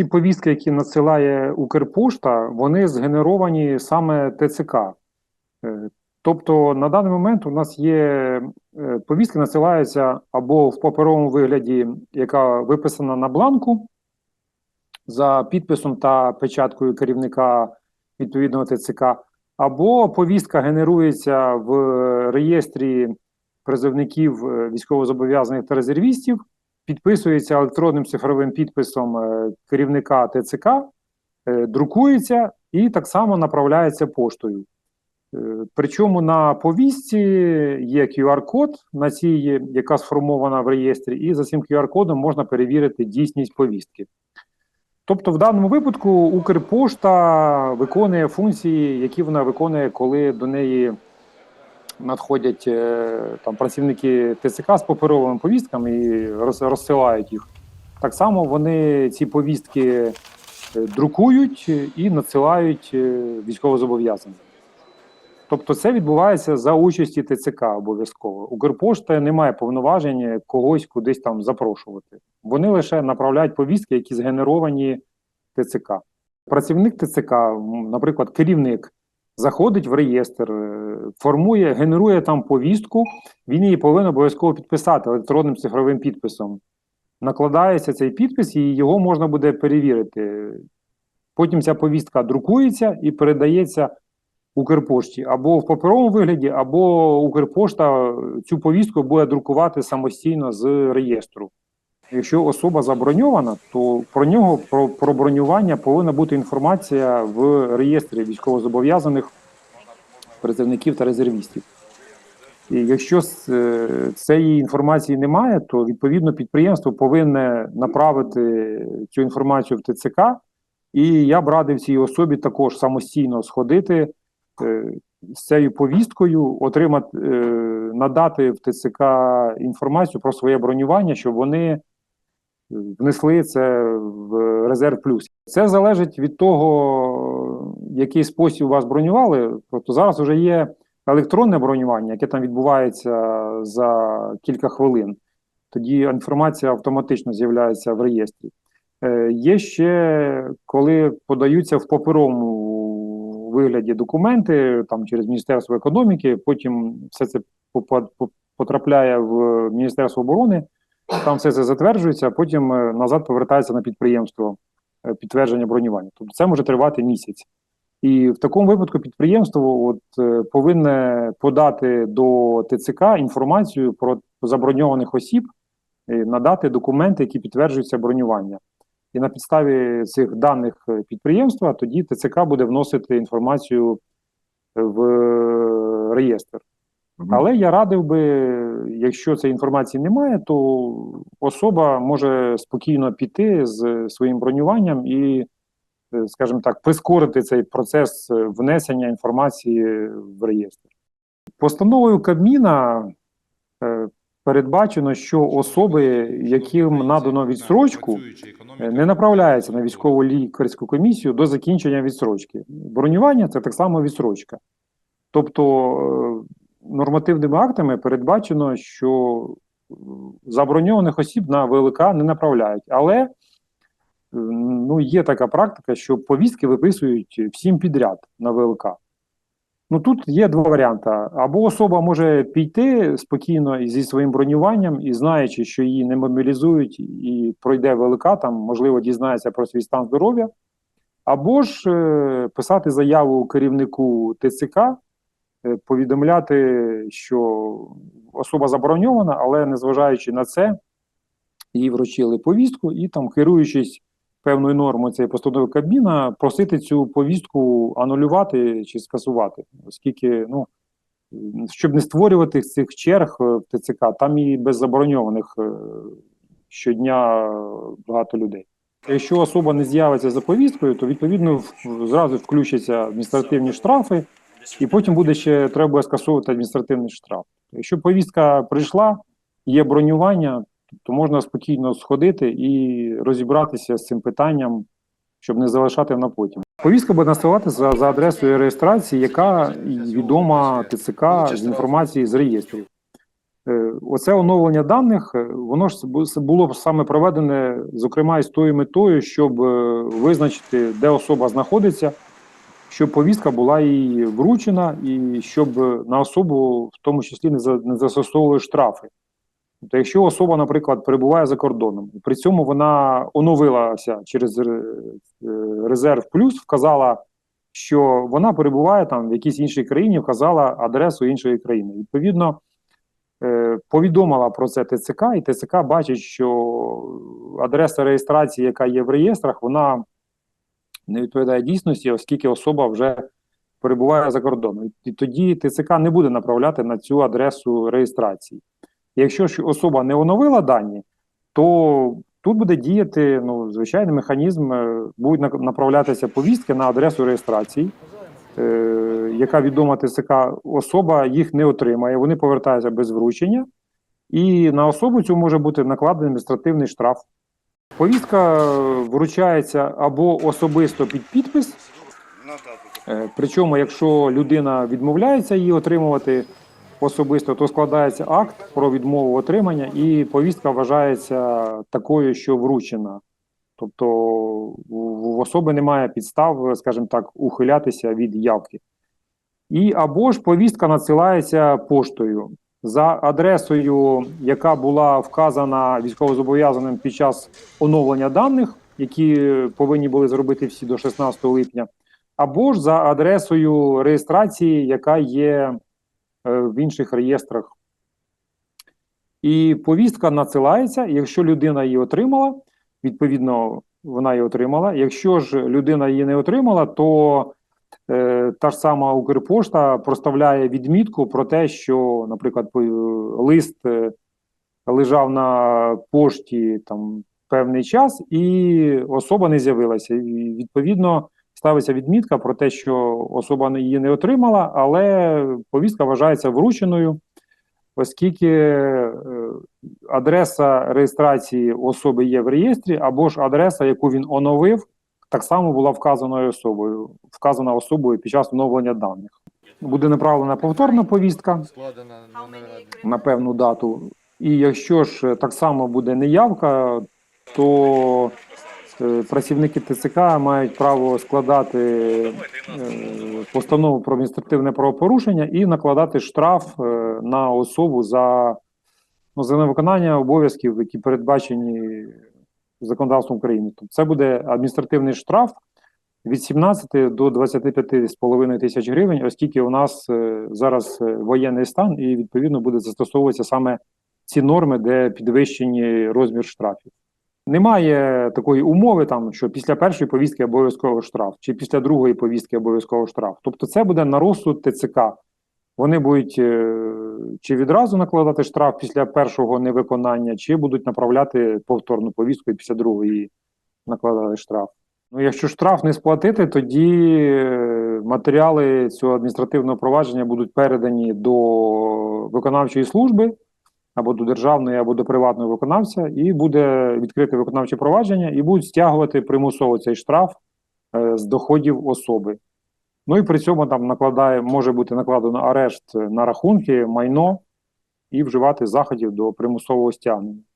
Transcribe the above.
ці повістки, які надсилає Укрпошта, вони згенеровані саме ТЦК. Е, Тобто на даний момент у нас є е, повістки, надсилаються або в паперовому вигляді, яка виписана на бланку за підписом та печаткою керівника відповідного ТЦК, або повістка генерується в реєстрі призовників е, військовозобов'язаних та резервістів, підписується електронним цифровим підписом е, керівника ТЦК, е, друкується і так само направляється поштою. Е, Причому на повістці є QR-код, на цій, яка сформована в реєстрі, і за цим QR-кодом можна перевірити дійсність повістки. Тобто, в даному випадку Укрпошта виконує функції, які вона виконує, коли до неї надходять е, там працівники ТЦК з паперовими повістками і розсилають їх. Так само вони ці повістки е, друкують і надсилають е, військовозобов'язаним. Тобто це відбувається за участі ТЦК обов'язково. Укрпошта не має повноважень когось кудись там запрошувати. Вони лише направляють повістки, які згенеровані ТЦК. Працівник ТЦК, наприклад, керівник, заходить в реєстр, е, формує, генерує там повістку, він її повинен обов'язково підписати електронним цифровим підписом. Накладається цей підпис, і його можна буде перевірити. Потім ця повістка друкується і передається Укрпошті або в паперовому вигляді, або Укрпошта цю повістку буде друкувати самостійно з реєстру. Якщо особа заброньована, то про нього про, про бронювання повинна бути інформація в реєстрі військовозобов'язаних призовників та резервістів. І якщо е, цієї інформації немає, то відповідно підприємство повинне направити цю інформацію в ТЦК, і я б радив цій особі також самостійно сходити е, з цією повісткою, отримати, е, надати в ТЦК інформацію про своє бронювання, щоб вони внесли це в резерв плюс. Це залежить від того, який спосіб вас бронювали. Тобто зараз вже є електронне бронювання, яке там відбувається за кілька хвилин. Тоді інформація автоматично з'являється в реєстрі. Е, Є ще коли подаються в паперовому вигляді документи там через Міністерство економіки, потім все це потрапляє в Міністерство оборони, там все це затверджується, а потім е, назад повертається на підприємство е, підтвердження бронювання. Тобто це може тривати місяць. І в такому випадку підприємство от, е, повинне подати до ТЦК інформацію про заброньованих осіб, надати документи, які підтверджують це бронювання. І на підставі цих даних підприємства тоді ТЦК буде вносити інформацію в реєстр. Але я радив би, якщо цієї інформації немає, то особа може спокійно піти з своїм бронюванням і, е, скажімо так, прискорити цей процес е, внесення інформації в реєстр. Постановою Кабміна е, передбачено, що особи, яким надано відсрочку, не направляються на військову лікарську комісію до закінчення відсрочки. Бронювання це так само відсрочка. Тобто нормативними актами передбачено, що е, заброньованих осіб на ВЛК не направляють. Але е, ну, є така практика, що повістки виписують всім підряд на ВЛК. Ну тут є два варіанти. Або особа може піти спокійно зі своїм бронюванням, і знаючи, що її не мобілізують і пройде ВЛК, там можливо дізнається про свій стан здоров'я, або ж е, писати заяву керівнику ТЦК, повідомляти, що особа забороньована, але незважаючи на це, їй вручили повістку, і там, керуючись певною нормою цієї постанови Кабміна, просити цю повістку анулювати чи скасувати, оскільки, ну, щоб не створювати цих черг е, в ТЦК, там і без забороньованих е, щодня багато людей. Якщо особа не з'явиться за повісткою, то відповідно зразу включаться адміністративні штрафи, і потім буде ще треба скасовувати адміністративний штраф. Якщо повістка прийшла, є бронювання, то можна спокійно сходити і розібратися з цим питанням, щоб не залишати на потім. Повістка буде насилати за, за адресою реєстрації, яка відома ТЦК з інформації з реєстрів. Е, Оце оновлення даних, е, воно ж було саме проведене, зокрема, із тою метою, щоб е, визначити, де особа знаходиться, щоб повістка була їй вручена, і щоб на особу в тому числі не, за, не застосовували штрафи. Тобто, якщо особа, наприклад, перебуває за кордоном, при цьому вона оновилася через е, резерв плюс, вказала, що вона перебуває там в якійсь іншій країні, вказала адресу іншої країни. Відповідно, е, повідомила про це ТЦК, і ТЦК бачить, що адреса реєстрації, яка є в реєстрах, вона не відповідає дійсності, оскільки особа вже перебуває за кордоном. І тоді ТЦК не буде направляти на цю адресу реєстрації. Якщо ж особа не оновила дані, то тут буде діяти ну, звичайний механізм, е, будуть направлятися повістки на адресу реєстрації, е, яка відома ТЦК, особа їх не отримає, вони повертаються без вручення, і на особу цю може бути накладений адміністративний штраф. Повістка вручається або особисто під підпис, Е, Причому, якщо людина відмовляється її отримувати особисто, то складається акт про відмову отримання, і повістка вважається такою, що вручена. Тобто в особи немає підстав, скажімо так, ухилятися від явки. І або ж повістка надсилається поштою за адресою, яка була вказана військовозобов'язаним під час оновлення даних, які повинні були зробити всі до 16 липня або ж за адресою реєстрації, яка є е, в інших реєстрах. І повістка надсилається, якщо людина її отримала, відповідно, вона її отримала. Якщо ж людина її не отримала, то та ж сама Укрпошта проставляє відмітку про те, що, наприклад, лист е, лежав на пошті там певний час, і особа не з'явилася. І відповідно ставиться відмітка про те, що особа її не отримала, але повістка вважається врученою, оскільки е, адреса реєстрації особи є в реєстрі, або ж адреса, яку він оновив, так само була вказаною особою, вказана особою під час оновлення даних. Буде направлена повторна повістка складена на на певну дату. І якщо ж так само буде неявка, то е, працівники ТЦК мають право складати е, постанову про адміністративне правопорушення і накладати штраф е, на особу за, ну, за невиконання обов'язків, які передбачені законодавством України. Тобто це буде адміністративний штраф від 17 до 25,5 тисяч гривень, оскільки у нас е, зараз е, воєнний стан, і відповідно буде застосовуватися саме ці норми, де підвищені розмір штрафів. Немає такої умови, там що після першої повістки обов'язково штраф, чи після другої повістки обов'язково штраф. Тобто, це буде на розсуд ТЦК. Вони будуть е, чи відразу накладати штраф після першого невиконання, чи будуть направляти повторну повістку і після другої накладати штраф. Ну, якщо штраф не сплатити, тоді е, матеріали цього адміністративного провадження будуть передані до виконавчої служби або до державної, або до приватного виконавця, і буде відкрите виконавче провадження, і будуть стягувати примусово цей штраф е, з доходів особи. Ну і при цьому там накладає, може бути накладено арешт на рахунки, майно і вживати заходів до примусового стягнення.